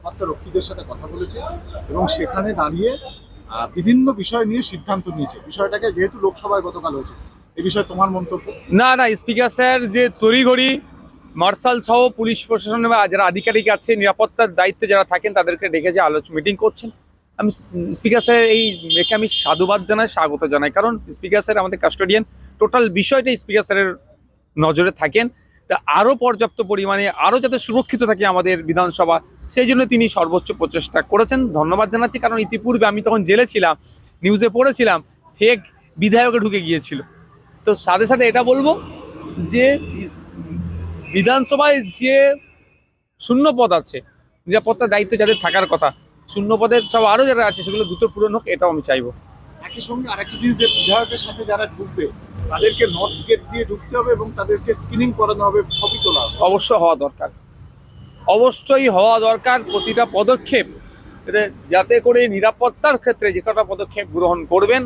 নিরাপত্তা রক্ষীদের সাথে কথা বলেছে এবং সেখানে দাঁড়িয়ে বিভিন্ন বিষয় নিয়ে সিদ্ধান্ত নিয়েছে। বিষয়টাকে যেহেতু লোকসভায় গতকাল হয়েছে এই বিষয়ে তোমার মন্তব্য? না না, স্পিকার স্যার, যে তড়িঘড়ি, মার্শাল সহ পুলিশ প্রশাসন বা যারা আধিকারিক আছে, নিরাপত্তার দায়িত্বে যারা থাকেন, তাদেরকে ডেকে যে আলোচনা মিটিং করছেন। আমি স্পিকার স্যার, এই একে আমি সাধুবাদ জানাই, স্বাগত জানাই। কারণ স্পিকার স্যার আমাদের কাস্টোডিয়ান টোটাল বিষয়টা স্পিকার স্যারের নজরে থাকেন। তা আরও পর্যাপ্ত পরিমাণে আরও যাতে সুরক্ষিত থাকে আমাদের বিধানসভা, সেই জন্য তিনি সর্বোচ্চ প্রচেষ্টা করেছেন। ধন্যবাদ জানাচ্ছি, কারণ ইতিপূর্বে আমি তখন জেলে ছিলাম, নিউজে পড়েছিলাম, ফেক বিধায়কে ঢুকে গিয়েছিল। তো সাথে সাথে এটা বলব যে, বিধানসভায় যে শূন্য পদ আছে, নিরাপত্তার দায়িত্ব যাদের থাকার কথা, শূন্য পদের সব আরও যারা আছে, সেগুলো দ্রুত পূরণ হোক, এটাও আমি চাইব। একই সঙ্গে আরেকটা জিনিস যে, বিধায়কের সাথে যারা ঢুকবে তাদেরকে নর্থ গেট দিয়ে ঢুকতে হবে এবং তাদেরকে স্ক্রিনিং করানো হবে, ছবি তোলা হবে। অবশ্য হওয়া দরকার। অবশ্যই হওয়া দরকার প্রতিটা পদক্ষেপ যাতে করে নিরাপত্তার ক্ষেত্রে যে কটা পদক্ষেপ গ্রহণ করবেন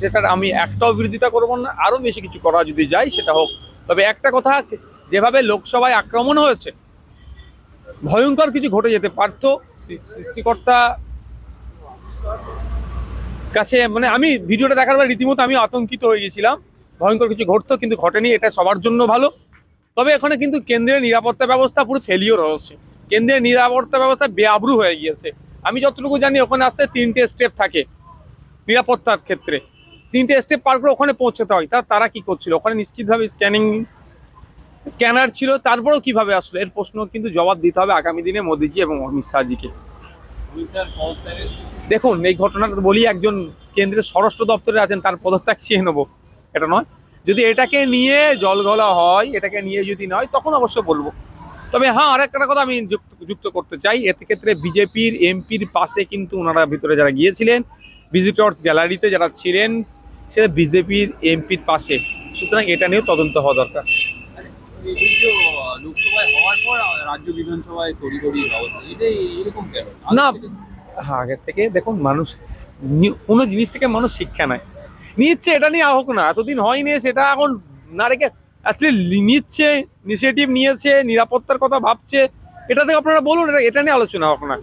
সেটার আমি একটাও বিরোধিতা করব না, আরও বেশি কিছু করা যদি যায় সেটা হোক। তবে একটা কথা, যেভাবে লোকসভায় আক্রমণ হয়েছে, ভয়ঙ্কর কিছু ঘটে যেতে পারতো সৃষ্টিকর্তা কাছে মানে আমি ভিডিওটা দেখার পর রীতিমতো আমি আতঙ্কিত হয়ে গেছিলাম। ভয়ঙ্কর কিছু ঘটতো, কিন্তু ঘটেনি, এটা সবার জন্য ভালো। তবে এখানে কিন্তু কেন্দ্রের নিরাপত্তা ব্যবস্থা পুরো ফেলিওর হচ্ছে। কেন্দ্রের নিরাপত্তা ব্যবস্থা বেআব্রু হয়ে গিয়েছে। আমি যতটুকু জানি, ওখানে আসতে তিনটে স্টেপ থাকে নিরাপত্তার ক্ষেত্রে। তিনটে স্টেপ পার করে ওখানে পৌঁছাতে হয়। তা, তারা কি করছিল? ওখানে নিশ্চিতভাবে স্ক্যানিং স্ক্যানার ছিল। তারপরেও কীভাবে আসলো? এর প্রশ্ন কিন্তু জবাব দিতে হবে আগামী দিনে মোদিজি এবং অমিত শাহজিকে। দেখুন, এই ঘটনাটা বলি, একজন কেন্দ্রের স্বরাষ্ট্র দপ্তরে আছেন, তার পদত্যাগ চেয়ে নেব। এটা নয়। যদি এটাকে নিয়ে জলগলা হয়, এটাকে নিয়ে যদি নয়, তখন অবশ্য বলব। তবে হ্যাঁ আরেকটা কথা আমি যুক্ত যুক্ত করতে চাই এতে ক্ষেত্রে বিজেপির, এমপির পাশে কিন্তু ওনারা ভিতরে যারা গিয়েছিলেন, ভিজিটর্স গ্যালারিতে যারা ছিলেন সেটা বিজেপির, এমপির পাশে। সুতরাং এটা নিয়েও তদন্ত হওয়া দরকার। এই যে লোকসভায় হওয়ার পর রাজ্য বিধানসভায় তড়িঘড়ি অবস্থা এটা এরকম কেন? না হ্যাঁ আগের থেকে দেখুন মানুষ কোনো জিনিস থেকে মানুষ শিক্ষা নেয়। নিচ্ছে এটা নিয়ে হোক না এতদিন হয়নি সেটা এখন না রেখে অ্যাকচুয়ালি নিচ্ছে ইনিশিয়েটিভ নিয়েছে নিরাপত্তার কথা ভাবছে। এটা থেকে আপনারা বলুন এটা নিয়ে আলোচনা হোক না।